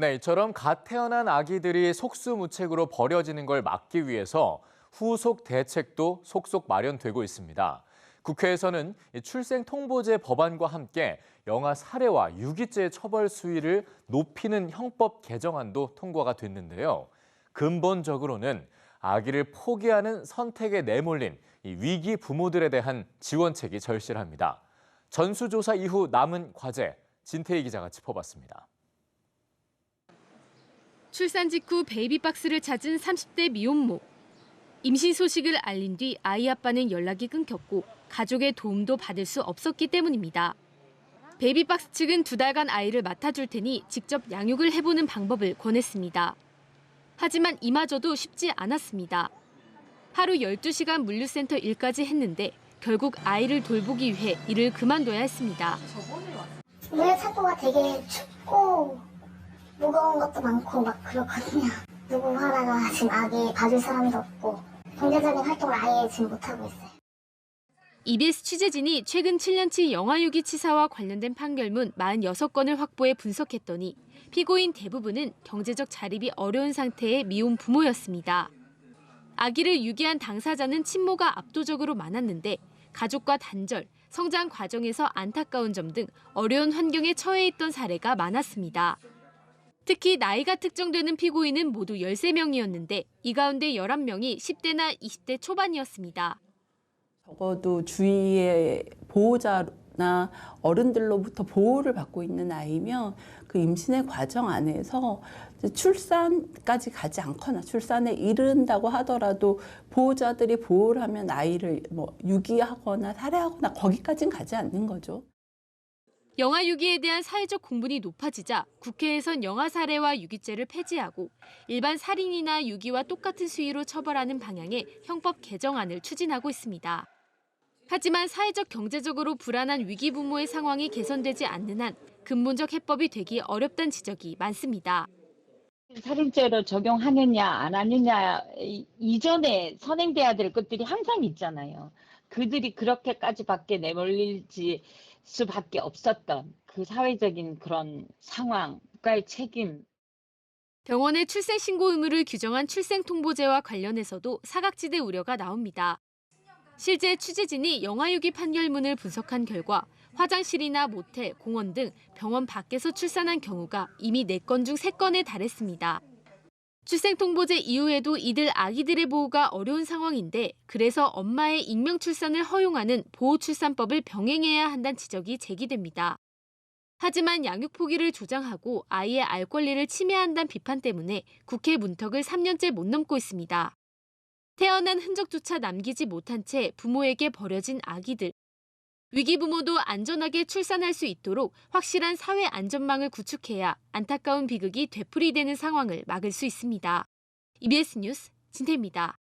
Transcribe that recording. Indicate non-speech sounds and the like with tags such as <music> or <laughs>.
네, 이처럼 갓 태어난 아기들이 속수무책으로 버려지는 걸 막기 위해서 후속 대책도 속속 마련되고 있습니다. 국회에서는 이 출생 통보제 법안과 함께 영아 살해와 유기죄 처벌 수위를 높이는 형법 개정안도 통과가 됐는데요. 근본적으로는 아기를 포기하는 선택에 내몰린 이 위기 부모들에 대한 지원책이 절실합니다. 전수조사 이후 남은 과제 진태희 기자가 짚어봤습니다. 출산 직후 베이비 박스를 찾은 30대 미혼모. 임신 소식을 알린 뒤 아이 아빠는 연락이 끊겼고 가족의 도움도 받을 수 없었기 때문입니다. 베이비박스 측은 두 달간 아이를 맡아줄 테니 직접 양육을 해보는 방법을 권했습니다. 하지만 이마저도 쉽지 않았습니다. 하루 12시간 물류센터 일까지 했는데 결국 아이를 돌보기 위해 일을 그만둬야 했습니다. 물찾고가 되게 춥고 무거운 것도 많고 막 그렇거든요. <laughs> 누구 하나가 지금 아기 봐줄 사람도 없고 경제적인 활동을 아예 지금 못하고 있어요. EBS 취재진이 최근 7년치 영아유기 치사와 관련된 판결문 46건을 확보해 분석했더니 피고인 대부분은 경제적 자립이 어려운 상태의 미혼 부모였습니다. 아기를 유기한 당사자는 친모가 압도적으로 많았는데 가족과 단절, 성장 과정에서 안타까운 점 등 어려운 환경에 처해 있던 사례가 많았습니다. 특히 나이가 특정되는 피고인은 모두 13명이었는데 이 가운데 11명이 10대나 20대 초반이었습니다. 적어도 주위의 보호자나 어른들로부터 보호를 받고 있는 아이면 그 임신의 과정 안에서 출산까지 가지 않거나 출산에 이른다고 하더라도 보호자들이 보호를 하면 아이를 뭐 유기하거나 살해하거나 거기까지는 가지 않는 거죠. 영아 유기에 대한 사회적 공분이 높아지자 국회에선 영아 살해와 유기죄를 폐지하고 일반 살인이나 유기와 똑같은 수위로 처벌하는 방향의 형법 개정안을 추진하고 있습니다. 하지만 사회적 경제적으로 불안한 위기 부모의 상황이 개선되지 않는 한 근본적 해법이 되기 어렵다는 지적이 많습니다. 살인죄로 적용하느냐 안 하느냐 이- 이전에 선행돼야 될 것들이 항상 있잖아요. 그들이 그렇게까지밖에 내몰릴지 수밖에 없었던 그 사회적인 그런 상황과의 책임 병원의 출생 신고 의무를 규정한 출생 통보제와 관련해서도 사각지대 우려가 나옵니다. 실제 취재진이 영아유기 판결문을 분석한 결과 화장실이나 모텔, 공원 등 병원 밖에서 출산한 경우가 이미 4건 중 3건에 달했습니다. 출생통보제 이후에도 이들 아기들의 보호가 어려운 상황인데 그래서 엄마의 익명 출산을 허용하는 보호출산법을 병행해야 한다는 지적이 제기됩니다. 하지만 양육 포기를 조장하고 아이의 알 권리를 침해한다는 비판 때문에 국회 문턱을 3년째 못 넘고 있습니다. 태어난 흔적조차 남기지 못한 채 부모에게 버려진 아기들. 위기 부모도 안전하게 출산할 수 있도록 확실한 사회 안전망을 구축해야 안타까운 비극이 되풀이되는 상황을 막을 수 있습니다. EBS 뉴스 진태입니다.